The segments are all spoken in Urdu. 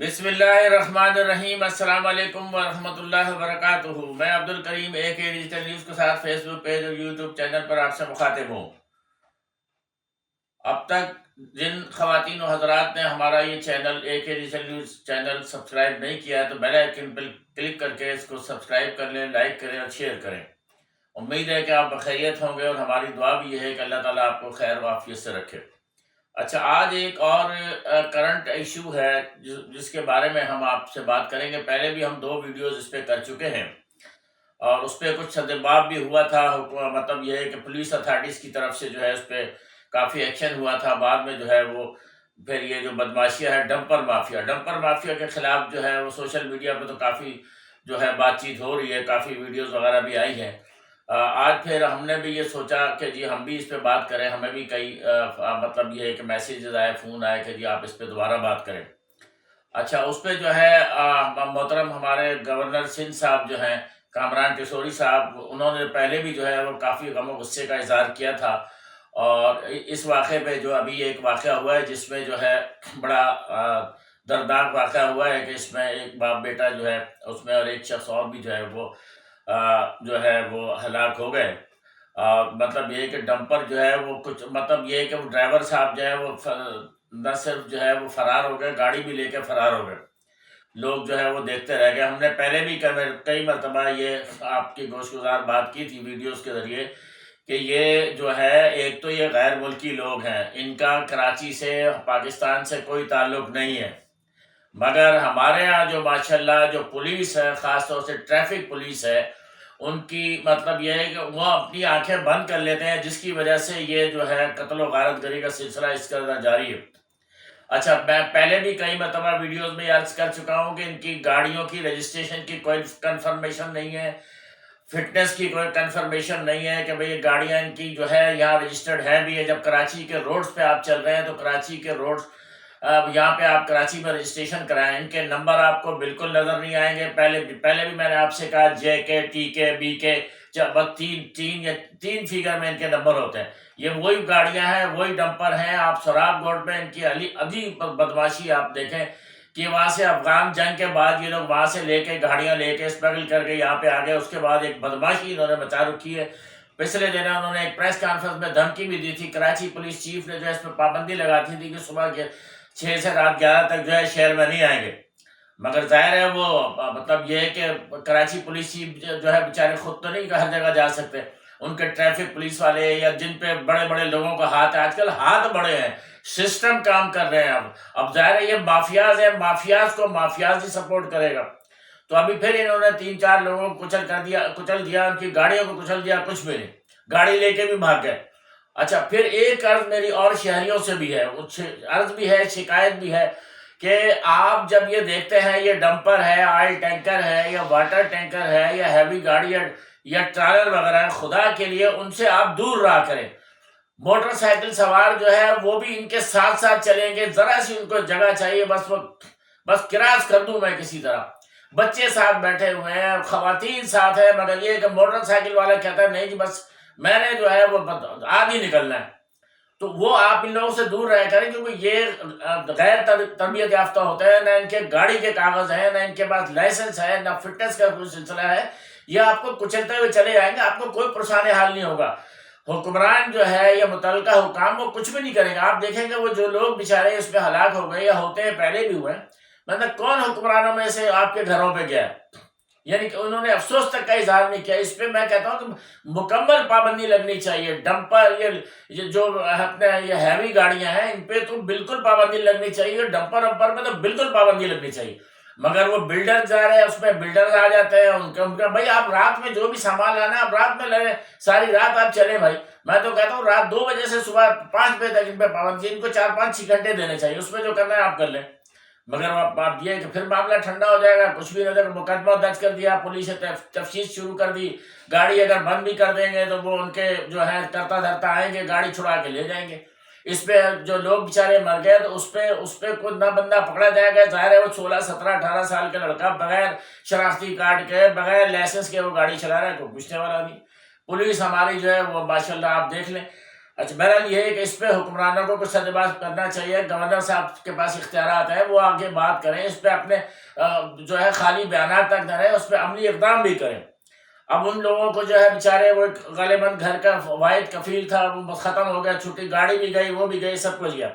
بسم اللہ الرحمن الرحیم، السلام علیکم ورحمۃ اللہ وبرکاتہ۔ میں عبد الکریم، اے کے ڈیجیٹل نیوز کے ساتھ فیس بک پیج اور یوٹیوب چینل پر آپ سے مخاطب ہوں۔ اب تک جن خواتین و حضرات نے ہمارا یہ چینل، اے کے ڈیجیٹل نیوز چینل سبسکرائب نہیں کیا ہے تو بیل آئکن پر کلک کر کے اس کو سبسکرائب کر لیں، لائک کریں اور شیئر کریں۔ امید ہے کہ آپ بخیریت ہوں گے اور ہماری دعا بھی یہ ہے کہ اللہ تعالیٰ آپ کو خیر و عافیت سے رکھے۔ اچھا آج ایک اور کرنٹ ایشو ہے، جس کے بارے میں ہم آپ سے بات کریں گے۔ پہلے بھی ہم دو ویڈیوز اس پہ کر چکے ہیں۔ اور اس پہ کچھ صدباب بھی ہوا تھا مطلب یہ ہے کہ پولیس اتھارٹیز کی طرف سے جو ہے اس پہ کافی ایکشن ہوا تھا۔ بعد میں جو ہے وہ پھر یہ جو بدماشیہ ہے ڈمپر مافیا ڈمپر مافیا کے خلاف جو ہے وہ سوشل میڈیا پہ تو کافی جو ہے بات چیت ہو رہی ہے، کافی ویڈیوز وغیرہ بھی آئی ہیں۔ آج پھر ہم نے بھی یہ سوچا کہ جی ہم بھی اس پہ بات کریں۔ ہمیں بھی کئی مطلب یہ ہے کہ میسیجز آئے فون آئے کہ جی آپ اس پہ دوبارہ بات کریں۔ اچھا اس پہ جو ہے محترم ہمارے گورنر سندھ صاحب جو ہیں، کامران کشوری صاحب، انہوں نے پہلے بھی جو ہے وہ کافی غم و غصے کا اظہار کیا تھا۔ اور اس واقعے پہ جو ابھی ایک واقعہ ہوا ہے، جس میں جو ہے بڑا دردناک واقعہ ہوا ہے کہ اس میں ایک باپ بیٹا جو ہے، اس میں اور ایک شخص اور بھی جو ہے وہ جو ہے وہ ہلاک ہو گئے۔ آ، مطلب یہ ہے کہ ڈمپر جو ہے وہ کچھ مطلب یہ ہے کہ وہ ڈرائیور صاحب جو ہے وہ نہ صرف جو ہے وہ فرار ہو گئے گاڑی بھی لے کے فرار ہو گئے۔ لوگ جو ہے وہ دیکھتے رہ گئے۔ ہم نے پہلے بھی کئی مرتبہ یہ آپ کی گوشت گزار بات کی تھی ویڈیوز کے ذریعے کہ یہ جو ہے ایک تو یہ غیر ملکی لوگ ہیں۔ ان کا کراچی سے پاکستان سے کوئی تعلق نہیں ہے۔ مگر ہمارے ہاں جو ماشاءاللہ جو پولیس ہے خاص طور سے ٹریفک پولیس ہے ان کی مطلب یہ ہے کہ وہ اپنی آنکھیں بند کر لیتے ہیں، جس کی وجہ سے یہ جو ہے قتل و غارت گری کا سلسلہ اس کا جاری ہے۔ اچھا میں پہلے بھی کئی مرتبہ ویڈیوز میں عرض کر چکا ہوں کہ ان کی گاڑیوں کی رجسٹریشن کی کوئی کنفرمیشن نہیں ہے فٹنس کی کوئی کنفرمیشن نہیں ہے کہ بھئی یہ گاڑیاں ان کی جو ہے یہاں رجسٹرڈ ہیں بھی ہے جب کراچی کے روڈز پہ آپ چل رہے ہیں تو کراچی کے روڈز یہاں پہ آپ کراچی میں رجسٹریشن کرائیں، ان کے نمبر آپ کو بالکل نظر نہیں آئیں گے۔ پہلے پہلے بھی میں نے آپ سے کہا جے کے، ٹی کے، بی کے، جب تین تین یا تین فیگر میں ان کے نمبر ہوتے ہیں۔ یہ وہی گاڑیاں ہیں، وہی ڈمپر ہیں۔ آپ سراب گوڈ میں ان کی علی، عجیب بدماشی آپ دیکھیں کہ وہاں سے افغان جنگ کے بعد یہ لوگ وہاں سے لے کے گاڑیاں لے کے اسٹرگل کر کے یہاں پہ آ گئے۔ اس کے بعد ایک بدماشی انہوں نے مچا رکھی ہے۔ پچھلے دنوں انہوں نے ایک پریس کانفرنس میں دھمکی بھی دی تھی۔ کراچی پولیس چیف نے جو ہے اس پہ پابندی لگاتی تھی کہ صبح کے چھ سے رات گیارہ تک جو ہے شہر میں نہیں آئیں گے۔ مگر ظاہر ہے وہ مطلب یہ ہے کہ کراچی پولیس چیف جو ہے بیچارے خود تو نہیں ہر جگہ جا سکتے۔ ان کے ٹریفک پولیس والے یا جن پہ بڑے بڑے لوگوں کا ہاتھ ہے، آج کل ہاتھ بڑے ہیں۔ سسٹم کام کر رہے ہیں۔ اب اب ظاہر ہے یہ مافیاز ہے مافیاز کو مافیاز ہی سپورٹ کرے گا۔ تو ابھی پھر انہوں نے تین چار لوگوں کو کچل کر دیا، کچل دیا، ان کی گاڑیوں کو کچل دیا، کچھ بھی نہیں۔ گاڑی لے کے بھی بھاگ گئے۔ اچھا پھر ایک عرض میری اور شہریوں سے بھی ہے عرض بھی ہے، شکایت بھی ہے کہ آپ جب یہ دیکھتے ہیں، یہ ڈمپر ہے، آئل ٹینکر ہے، یا واٹر ٹینکر ہے، یا ہیوی گاڑی یا ٹرالر وغیرہ، خدا کے لیے ان سے آپ دور رہا کریں۔ موٹر سائیکل سوار جو ہے، وہ بھی ان کے ساتھ ساتھ چلیں گے، ذرا سی ان کو جگہ چاہیے، بس وہ بس کراس کر دوں میں کسی طرح۔ بچے ساتھ بیٹھے ہوئے ہیں، خواتین ساتھ ہے مگر یہ کہ موٹر سائیکل والا کہتا ہے، نہیں جی بس میں نے جو ہے وہ آج ہی نکلنا ہے۔ تو وہ آپ ان لوگوں سے دور رہ کریں، کیونکہ یہ غیر تربیت یافتہ ہوتے ہیں، نہ ان کے گاڑی کے کاغذ ہیں، نہ ان کے پاس لائسنس ہے، نہ فٹنس کا کوئی سلسلہ ہے۔ یہ آپ کو کچلتے ہوئے چلے جائیں گے، آپ کو کوئی پریشان حال نہیں ہوگا۔ حکمران جو ہے یا متعلقہ حکام وہ کچھ بھی نہیں کریں گے۔ آپ دیکھیں گے وہ جو لوگ بیچارے اس پہ ہلاک ہو گئے یا ہوتے ہیں پہلے بھی ہوئے مطلب کون حکمرانوں میں سے آپ کے گھروں پہ گیا ہے؟ یعنی کہ انہوں نے افسوس تک کا اظہار نہیں کیا۔ اس پہ میں کہتا ہوں کہ مکمل پابندی لگنی چاہیے۔ ڈمپر، یہ جو اپنے یہ ہیوی گاڑیاں ہیں، ان پہ تو بالکل پابندی لگنی چاہیے۔ ڈمپر ومپر میں تو بالکل پابندی لگنی چاہیے۔ مگر وہ بلڈر جا رہے ہیں، اس میں بلڈر آ جاتے ہیں، ان کا ان کا بھائی، آپ رات میں جو بھی سامان لانا ہے، آپ رات میں لے لیں۔ ساری رات آپ چلیں بھائی۔ میں تو کہتا ہوں رات دو بجے سے صبح پانچ بجے تک ان پہ پابندی، ان کو چار پانچ چھ گھنٹے دینے چاہیے۔ اس میں جو کرنا ہے آپ کر لیں۔ مگر وہ بات یہ ہے کہ پھر معاملہ ٹھنڈا ہو جائے گا، کچھ بھی نظر مقدمہ درج کر دیا، پولیس نے تف- تفتیش شروع کر دی۔ گاڑی اگر بند بھی کر دیں گے تو وہ ان کے جو ہے کرتا دھرتا آئیں گے، گاڑی چھڑا کے لے جائیں گے۔ اس پہ جو لوگ بیچارے مر گئے تو اس پہ اس پہ کوئی نہ بندہ پکڑا جائے گا۔ ظاہر ہے وہ سولہ، سترہ، اٹھارہ سال کا لڑکا بغیر شناختی کارڈ کے، بغیر لائسنس کے وہ گاڑی چلا رہا ہے، کوئی پوچھنے والا نہیں۔ پولیس ہماری جو ہے وہ ماشاء اللہ آپ دیکھ لیں۔ اچھا بہرحال یہ ہے کہ اس پہ حکمرانوں کو کچھ سدباز کرنا چاہیے۔ گورنر صاحب کے پاس اختیارات ہیں، وہ آگے بات کریں، اس پہ اپنے جو ہے خالی بیانات تک نہ رہے اس پہ عملی اقدام بھی کریں۔ اب ان لوگوں کو جو ہے بیچارے، وہ غالباً گھر کا واحد کفیل تھا، وہ ختم ہو گیا چھٹی گاڑی بھی گئی، وہ بھی گئی، سب کچھ گیا۔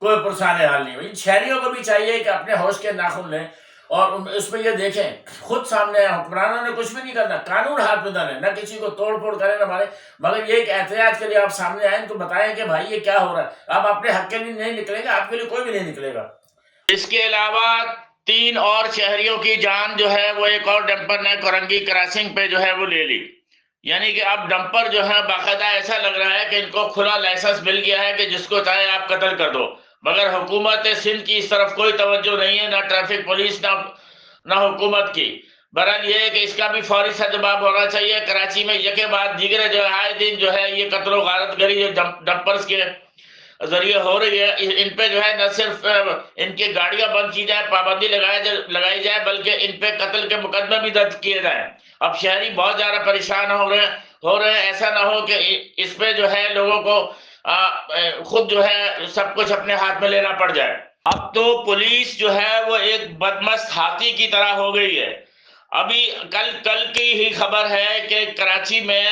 کوئی پرسان حال نہیں ان شہریوں کو بھی چاہیے کہ اپنے ہوش کے ناخن لیں۔ اور اس میں یہ دیکھیں، خود سامنے حکمرانوں نے کچھ بھی نہیں کرنا، قانون ہاتھ میں ڈالیں، نہ کسی کو توڑ پھوڑ کریں نہ مارے مگر یہ ایک احتیاط کے لیے آپ سامنے آئیں تو بتائیں کہ بھائی یہ کیا ہو رہا ہے۔ آپ اپنے حق کے لیے نہیں نکلے گا آپ کے لیے کوئی بھی نہیں نکلے گا۔ اس کے علاوہ تین اور شہریوں کی جان جو ہے، وہ ایک اور ڈمپر نے کورنگی کراسنگ پہ جو ہے، وہ لے لی۔ یعنی کہ اب ڈمپر جو ہے، باقاعدہ ایسا لگ رہا ہے کہ ان کو کھلا لائسنس مل گیا ہے کہ جس کو چاہے آپ قتل کر دو۔ مگر حکومت سندھ کی اس طرف کوئی توجہ نہیں ہے، نہ ٹریفک پولیس، نہ نہ حکومت کی۔ برحال یہ ہے کہ اس کا بھی فوری سجباب ہونا چاہیے۔ کراچی میں یکے بعد دیگر جو ہے آئے دن جو ہے، یہ قتل و غارت گری جو ڈمپرز کے ذریعے ہو رہی ہے۔ ان پہ جو ہے، نہ صرف ان کی گاڑیاں بند کی جائے پابندی لگائی جائے بلکہ ان پہ قتل کے مقدمے بھی درج کیے جائیں۔ اب شہری بہت زیادہ پریشان ہو رہے ہیں ہو رہے ہیں۔ ایسا نہ ہو کہ اس پہ جو ہے لوگوں کو خود جو ہے سب کچھ اپنے ہاتھ میں لینا پڑ جائے۔ اب تو پولیس جو ہے وہ ایک بدمست ہاتھی کی طرح ہو گئی ہے۔ ابھی کل کل کی ہی خبر ہے کہ کراچی میں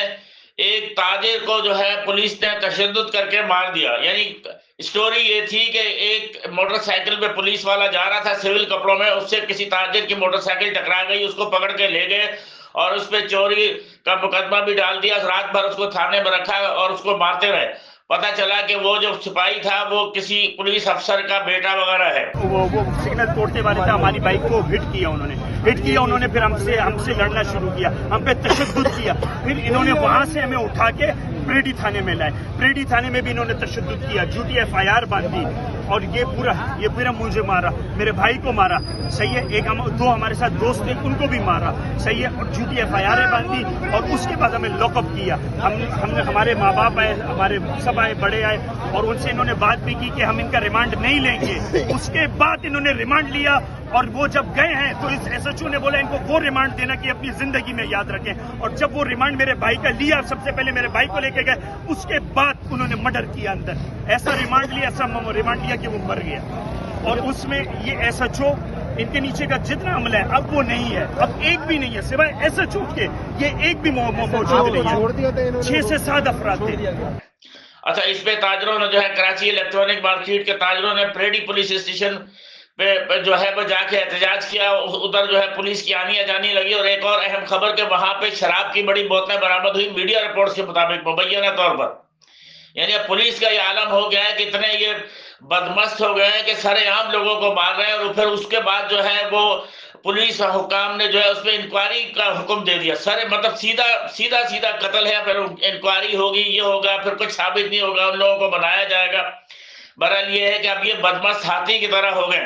ایک تاجر کو جو ہے پولیس نے تشدد کر کے مار دیا۔ یعنی اسٹوری یہ تھی کہ ایک موٹر سائیکل پہ پولیس والا جا رہا تھا سول کپڑوں میں، اس سے کسی تاجر کی موٹر سائیکل ٹکرا گئی، اس کو پکڑ کے لے گئے اور اس پہ چوری کا مقدمہ بھی ڈال دیا۔ رات بھر اس کو تھانے میں رکھا اور اس کو مارتے رہے۔ پتا چلا کہ وہ جو سپاہی تھا، وہ کسی پولیس افسر کا بیٹا وغیرہ ہے۔ وہ وہ سگنل توڑتے والے تھے، ہماری بائک کو ہٹ کیا انہوں نے۔ ہٹ کیا انہوں نے، پھر ہم سے ہم سے لڑنا شروع کیا۔ ہم پہ تشدد کیا۔ پھر انہوں نے وہاں سے ہمیں اٹھا کے پریڈی تھانے میں لائے۔ پریڈی تھانے میں بھی انہوں نے تشدد کیا۔ جھوٹی ایف آئی آر باندھی۔ اور یہ پورا یہ پورا مجھے مارا، میرے بھائی کو مارا۔ صحیح ہے، ایک ہم دو ہمارے ساتھ دوست تھے، ان کو بھی مارا۔ صحیح ہے، اور جھوٹی ایف آئی آر باندھی، اور اس کے بعد ہمیں لاک اپ کیا۔ ہم ہم نے ہمارے ماں باپ آئے، ہمارے سب آئے، بڑے آئے، اور ان سے انہوں نے بات بھی کی کہ ہم ان کا ریمانڈ نہیں لیں گے۔ اس کے بعد انہوں نے ریمانڈ لیا، اور وہ جب گئے ہیں، تو اس ایس ایچ او نے بولا ان کو وہ ریمانڈ دینا کہ اپنی زندگی میں یاد رکھیں۔ اور جب وہ ریمانڈ میرے بھائی کا لیا، سب سے پہلے میرے بھائی کو لے کے گئے، اس کے بعد انہوں نے مرڈر کیا اندر۔ ایسا ریمانڈ لیا، ایسا ریمانڈ لیا کہ وہ مر گیا۔ اور اس میں یہ ایس ایچ او ان کے نیچے کا جتنا عمل ہے اب وہ نہیں ہے۔ اب ایک بھی نہیں ہے سوائے ایسا چوٹ کے یہ ایک بھی موجود نہیں ہے۔ چھ سے سات افراد تھے۔ اچھا اس پہ تاجروں نے جو ہے کراچی الیکٹرانک مارکیٹ کے تاجروں نے پریڈی پولیس اسٹیشن پہ جو ہے وہ جا کے احتجاج کیا۔ ادھر جو ہے پولیس کی آنی جانی لگی اور ایک اور اہم خبر کہ وہاں پہ شراب کی بڑی بوتلیں برآمد ہوئی۔ میڈیا رپورٹس کے مطابق مبینہ طور پر۔ یعنی پولیس کا یہ عالم ہو گیا ہے کہ اتنے یہ بدمست ہو گئے ہیں کہ سارے عام لوگوں کو مار رہے ہیں اور پھر اس کے بعد جو ہے وہ پولیس حکام نے جو ہے اس پہ انکوائری کا حکم دے دیا۔ سر مطلب سیدھا سیدھا سیدھا قتل ہے، پھر انکوائری ہوگی، یہ ہوگا، پھر کچھ ثابت نہیں ہوگا، ان لوگوں کو بنایا جائے گا۔ برحال یہ ہے کہ اب یہ بدمست ہاتھی کی طرح ہو گئے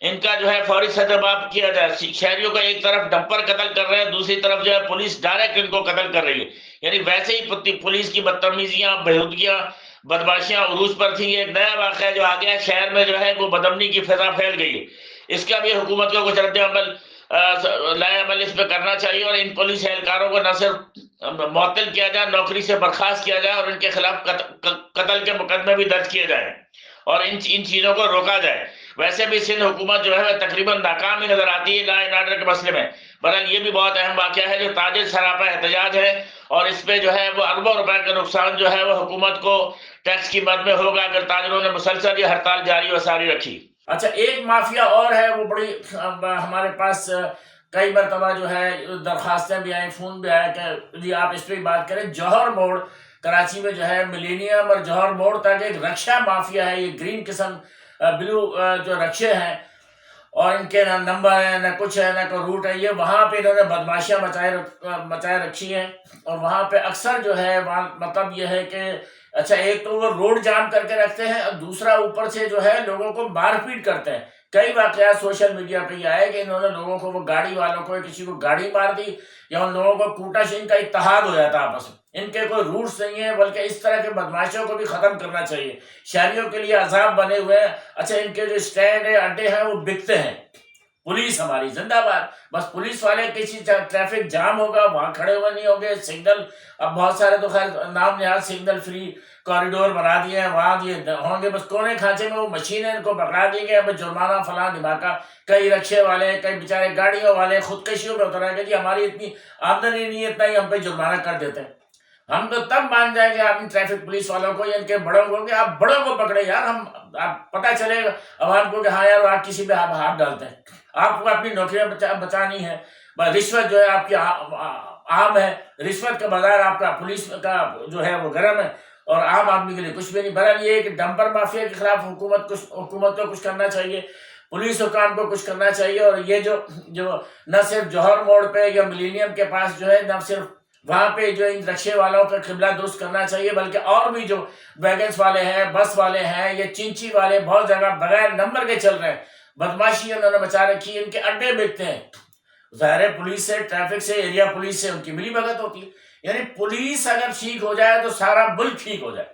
ان کا جو ہے فوری باب کیا جائے۔ شہریوں کا ایک طرف ڈمپر قتل کر رہے ہیں، دوسری طرف جو ہے پولیس ڈائریکٹ ان کو قتل کر رہی ہے۔ یعنی ویسے ہی پولیس کی بدتمیزیاں بہودگیاں بدماشیاں عروج پر تھی ایک نیا واقعہ جو آ گیا شہر میں جو ہے، وہ بدمنی کی فضا پھیل گئی ہے۔ اس کا بھی حکومت کو کچھ رد عمل لائے عمل اس پہ کرنا چاہیے اور ان پولیس اہلکاروں کو نہ صرف معطل کیا جائے، نوکری سے برخاست کیا جائے اور ان کے خلاف قتل کے مقدمے بھی درج کیے جائیں اور ان ان چیزوں کو روکا جائے۔ ویسے بھی سندھ حکومت جو ہے تقریباً ناکام ہی نظر آتی ہے، لا اینڈ آرڈر کے مسئلے میں۔ بہرحال یہ بھی بہت اہم واقعہ ہے جو تاجر سراپا احتجاج ہے۔ اور اس پہ جو ہے وہ اربوں روپے کا نقصان جو ہے وہ حکومت کو ٹیکس کی مد میں ہوگا اگر تاجروں نے مسلسل یہ ہڑتال جاری و ساری رکھی۔ اچھا ایک مافیا اور ہے، وہ بڑی، ہمارے پاس کئی مرتبہ جو ہے درخواستیں بھی آئیں، فون بھی آئے کہ جی آپ اس پہ بات کریں۔ جوہر موڑ، کراچی میں جو ہے ملینیم اور جوہر موڑ تک ایک رکشا مافیا ہے، یہ گرین قسم بلو جو رکشے ہیں اور ان کے نہ نمبر ہے نہ کچھ ہے، نہ کوئی روٹ ہے، یہ وہاں پہ انہوں نے بدماشیاں مچائے مچائے رکھی ہیں۔ اور وہاں پہ اکثر جو ہے، وہاں مطلب یہ ہے کہ اچھا ایک تو وہ روڈ جام کر کے رکھتے ہیں اور دوسرا اوپر سے جو ہے لوگوں کو مار پیٹ کرتے ہیں۔ کئی واقعات سوشل میڈیا پہ یہ آئے کہ انہوں نے لوگوں کو وہ گاڑی والوں کو کسی کو گاڑی مار دی یا ان لوگوں کو کوٹا شین کا اتحاد ہو جاتا آپس میں۔ ان کے کوئی روٹس نہیں ہیں، بلکہ اس طرح کے بدماشوں کو بھی ختم کرنا چاہیے۔ شہریوں کے لیے عذاب بنے ہوئے ہیں۔ اچھا ان کے جو اسٹینڈ ہے اڈے ہیں، وہ بکتے ہیں۔ پولیس ہماری زندہ باد۔ بس پولیس والے کسی ٹریفک جام ہوگا، وہاں کھڑے ہوئے نہیں ہوگے۔ سگنل، اب بہت سارے تو خیر نام نہاد سگنل فری کوریڈور بنا دیے ہیں، وہاں دیے ہوں گے۔ بس کونے کھانچے میں وہ مشینیں ان کو پکڑا دیں گے اب جرمانہ فلاں دھماکہ، کئی رکشے والے، کئی بیچارے گاڑیوں والے خودکشیوں پہ اترا کہ جی ہماری اتنی آمدنی نہیں ہے، اتنا ہی ہم پہ جرمانہ کر دیتے ہیں۔ ہم تو تب مان جائیں گے آپ ٹریفک پولیس والوں کو یا ان کے بڑوں کو کہ آپ بڑوں کو پکڑے یار، ہم آپ پتہ چلے گا۔ عوام کو کہ ہاں یار، آپ کسی پہ آپ ہاتھ ڈالتے ہیں۔ آپ کو اپنی نوکریاں بچانی ہے رشوت جو ہے آپ کی عام ہے۔ رشوت کا بازار آپ کا پولیس کا جو ہے وہ گرم ہے۔ اور عام آدمی کے لیے کچھ بھی نہیں۔ بہرحال یہ کہ ڈمپر مافیا کے خلاف حکومت کچھ حکومت کو کچھ کرنا چاہیے۔ پولیس حکام کو کچھ کرنا چاہیے۔ اور یہ جو جو نہ صرف جوہر موڑ پہ یا ملینیم کے پاس جو ہے، نہ صرف وہاں پہ جو ان رکشے والوں کا قبلہ درست کرنا چاہیے، بلکہ اور بھی جو ویگنس والے ہیں بس والے ہیں، یا چنچی والے بہت جگہ بغیر نمبر کے چل رہے ہیں۔ بدماشی انہوں نے بچا رکھی ہے ان کے اڈے بیچتے ہیں۔ ظاہر ہے پولیس سے ٹریفک سے ایریا پولیس سے ان کی ملی بھگت ہوتی ہے۔ یعنی پولیس اگر ٹھیک ہو جائے تو سارا ملک ٹھیک ہو جائے۔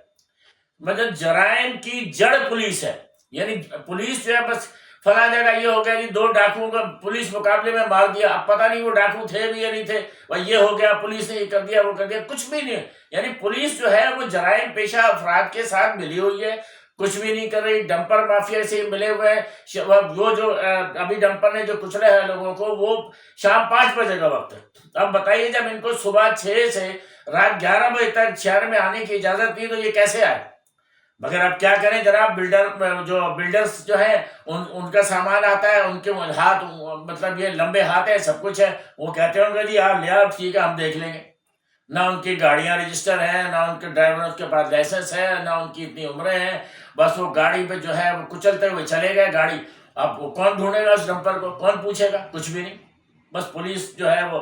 مطلب جرائم کی جڑ پولیس ہے۔ یعنی پولیس جو ہے، بس فلاں جگہ یہ ہو گیا جی دو ڈاکوؤں کا پولیس مقابلے میں مار دیا۔ اب پتہ نہیں وہ ڈاکو تھے بھی یا نہیں تھے۔ وہ یہ ہو گیا، پولیس نے یہ کر دیا، وہ کر دیا۔ کچھ بھی نہیں۔ یعنی پولیس جو ہے، وہ جرائم پیشہ افراد کے ساتھ ملی ہوئی ہے۔ کچھ بھی نہیں کر رہی۔ ڈمپر مافیا سے ملے ہوئے ہیں۔ وہ جو ابھی ڈمپر نے جو کچلے ہیں لوگوں کو، وہ شام پانچ بجے کا وقت ہے۔ اب بتائیے، جب ان کو صبح چھ سے رات گیارہ بجے تک شہر میں آنے کی اجازت نہیں تو یہ کیسے آئے؟ مگر اب کیا کریں جناب بلڈر جو بلڈرز جو ہے ان ان کا سامان آتا ہے، ان کے ہاتھ مطلب یہ لمبے ہاتھ ہیں، سب کچھ ہے۔ وہ کہتے ہوں گے جی ہاں، آپ لیا آپ ٹھیک ہے، ہم دیکھ لیں گے۔ نہ ان کی گاڑیاں رجسٹر ہیں، نہ ان کے ڈرائیور کے پاس لائسنس ہے، نہ ان کی اتنی عمریں ہیں۔ بس وہ گاڑی پہ جو ہے، وہ کچلتے ہوئے چلے گئے۔ گاڑی، اب وہ کون ڈھونڈے گا اس ڈمپر کو؟ کون پوچھے گا؟ کچھ بھی نہیں۔ بس پولیس جو ہے، وہ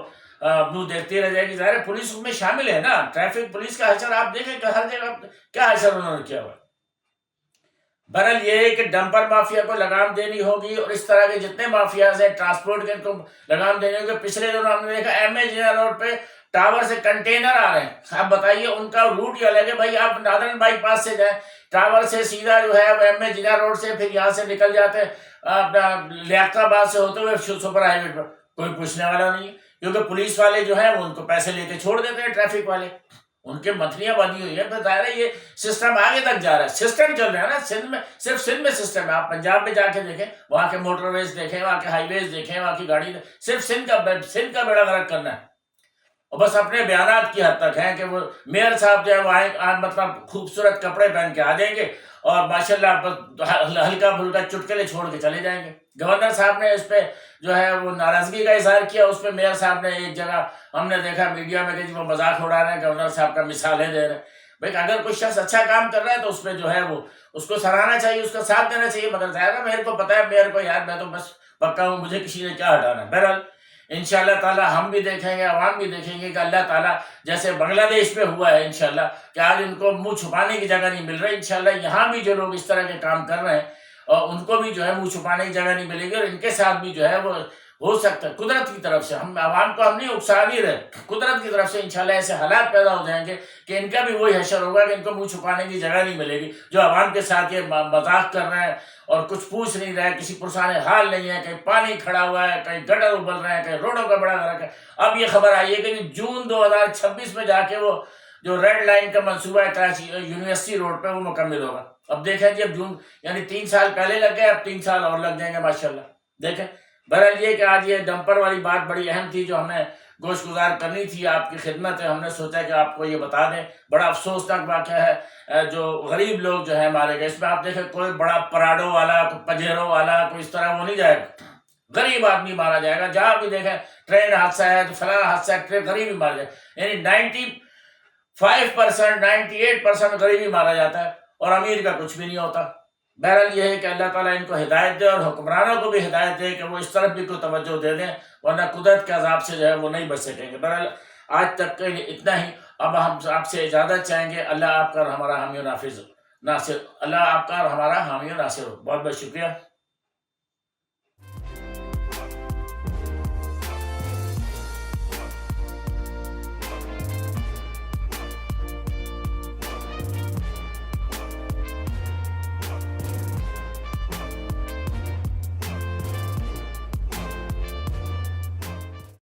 منہ دیکھتی رہ جائے گی۔ ظاہر ہے، پولیس اس میں شامل ہے نا۔ ٹریفک، پولیس کا حشر آپ دیکھیں کہ ہر جگہ کیا حشر انہوں نے کیا ہوا؟ بہرحال یہ ہے کہ ڈمپر مافیا کو لگام دینی ہوگی اور اس طرح کے جتنے مافیاز ہیں، ٹرانسپورٹ کے ان کو لگام دینی ہوگی۔ پچھلے دنوں ہم نے دیکھا ایم اے جنرل روڈ پہ ٹاور سے کنٹینر آ رہے ہیں۔ آپ بتائیے ان کا روٹ یہ الگ ہے، بھائی آپ نادرن بائی پاس سے جائیں۔ ٹاور سے سیدھا جو ہے ایم اے جنرل روڈ سے پھر یہاں سے نکل جاتے ہیں۔ اپنا لیاقت آباد سے ہوتے ہوئے سپر ہائی وے پر۔ کوئی پوچھنے والا نہیں ہے، کیونکہ پولیس والے جو ہیں وہ ان کو پیسے لے کے چھوڑ دیتے ہیں، ٹریفک والے۔ ان کے متھلیاں بنی ہوئی ہیں۔ ظاہر ہے یہ سسٹم آگے تک جا رہا ہے۔ سسٹم چل رہا ہے نا۔ سندھ میں صرف سندھ میں سسٹم ہے۔ آپ پنجاب میں جا کے دیکھیں، وہاں کے موٹر ویز دیکھیں، وہاں کے ہائی ویز دیکھیں، وہاں کی گاڑی دیکھیں. صرف سندھ کا سندھ کا بیڑا غرق کرنا ہے۔ اور بس اپنے بیانات کی حد تک ہیں کہ وہ میئر صاحب جو ہے وہ آئیں مطلب خوبصورت کپڑے پہن کے آ جائیں گے اور ماشاء اللہ بس ہلکا پھلکا چٹکلے چھوڑ کے چلے جائیں گے۔ گورنر صاحب نے اس پہ جو ہے وہ ناراضگی کا اظہار کیا، اس پہ میئر صاحب نے ایک جگہ ہم نے دیکھا میڈیا میں کہ جی وہ مذاق اڑا رہے ہیں، گورنر صاحب کا مثالیں دے رہے ہیں۔ بھائی اگر کوئی شخص اچھا کام کر رہا ہے تو اس پہ جو ہے وہ اس کو سرانا چاہیے، اس کا ساتھ دینا چاہیے۔ مگر ظاہر ہے میئر کو پتا ہے، میئر کو یار میں تو بس پکا ہوں، مجھے کسی نے کیا ہٹانا بہرحال ان شاء اللہ تعالیٰ ہم بھی دیکھیں گے، عوام بھی دیکھیں گے کہ اللہ تعالیٰ جیسے بنگلہ دیش میں ہوا ہے انشاءاللہ کہ آج ان کو منہ چھپانے کی جگہ نہیں مل رہی، انشاءاللہ یہاں بھی جو لوگ اس طرح کے کام کر رہے ہیں اور ان کو بھی جو ہے منہ چھپانے کی جگہ نہیں ملے گی اور ان کے ساتھ بھی جو ہے وہ ہو سکتا ہے۔ قدرت کی طرف سے ہم عوام کو ہم نہیں اکسا بھی رہے قدرت کی طرف سے انشاءاللہ ایسے حالات پیدا ہو جائیں گے کہ ان کا بھی وہی حشر ہوگا کہ ان کو منہ چھپانے کی جگہ نہیں ملے گی۔ جو عوام کے ساتھ یہ مذاق کر رہے ہیں اور کچھ پوچھ نہیں رہے، کسی پرسان حال نہیں ہے، کہیں پانی کھڑا ہوا ہے، کہیں گٹر ابل رہے ہیں، کہیں روڈوں کا بڑا گرک ہے۔ اب یہ خبر آئی ہے کہ جی جون دو ہزار چھبیس میں جا کے وہ جو ریڈ لائن کا منصوبہ ہے کراچی یونیورسٹی روڈ پہ وہ مکمل ہوگا۔ اب دیکھیں کہ اب جون یعنی تین سال پہلے لگ گئے، اب تین سال اور لگ جائیں گے، ماشاءاللہ۔ دیکھیں۔ بہرحال یہ کہ آج یہ ڈمپر والی بات بڑی اہم تھی جو ہمیں گوشت گزار کرنی تھی آپ کی خدمت ہے ہم نے سوچا کہ آپ کو یہ بتا دیں۔ بڑا افسوسناک واقعہ ہے جو غریب لوگ جو ہے مارے گئے اس میں آپ دیکھیں کوئی بڑا پراڈو والا، کوئی پجیرو والا، کوئی اس طرح وہ نہیں جائے گا۔ غریب آدمی مارا جائے گا۔ جہاں بھی دیکھیں، ٹرین حادثہ ہے تو فلاں حادثہ ہے، ٹرین غریب ہی مارا جائے۔ یعنی ninety five percent ninety eight percent غریب ہی مارا جاتا ہے اور امیر کا کچھ بھی نہیں ہوتا۔ بہرحال یہ ہے کہ اللہ تعالیٰ ان کو ہدایت دے اور حکمرانوں کو بھی ہدایت دے کہ وہ اس طرف بھی کوئی توجہ دے دیں ورنہ قدرت کے عذاب سے جو ہے وہ نہیں بچ سکیں گے۔ بہرحال آج تک کے لیے اتنا ہی۔ اب ہم آپ سے اجازت چاہیں گے۔ اللہ آپ کا اور ہمارا حامی و نافذ ناصر اللہ آپ کا اور ہمارا حامی و ناصر بہت بہت شکریہ۔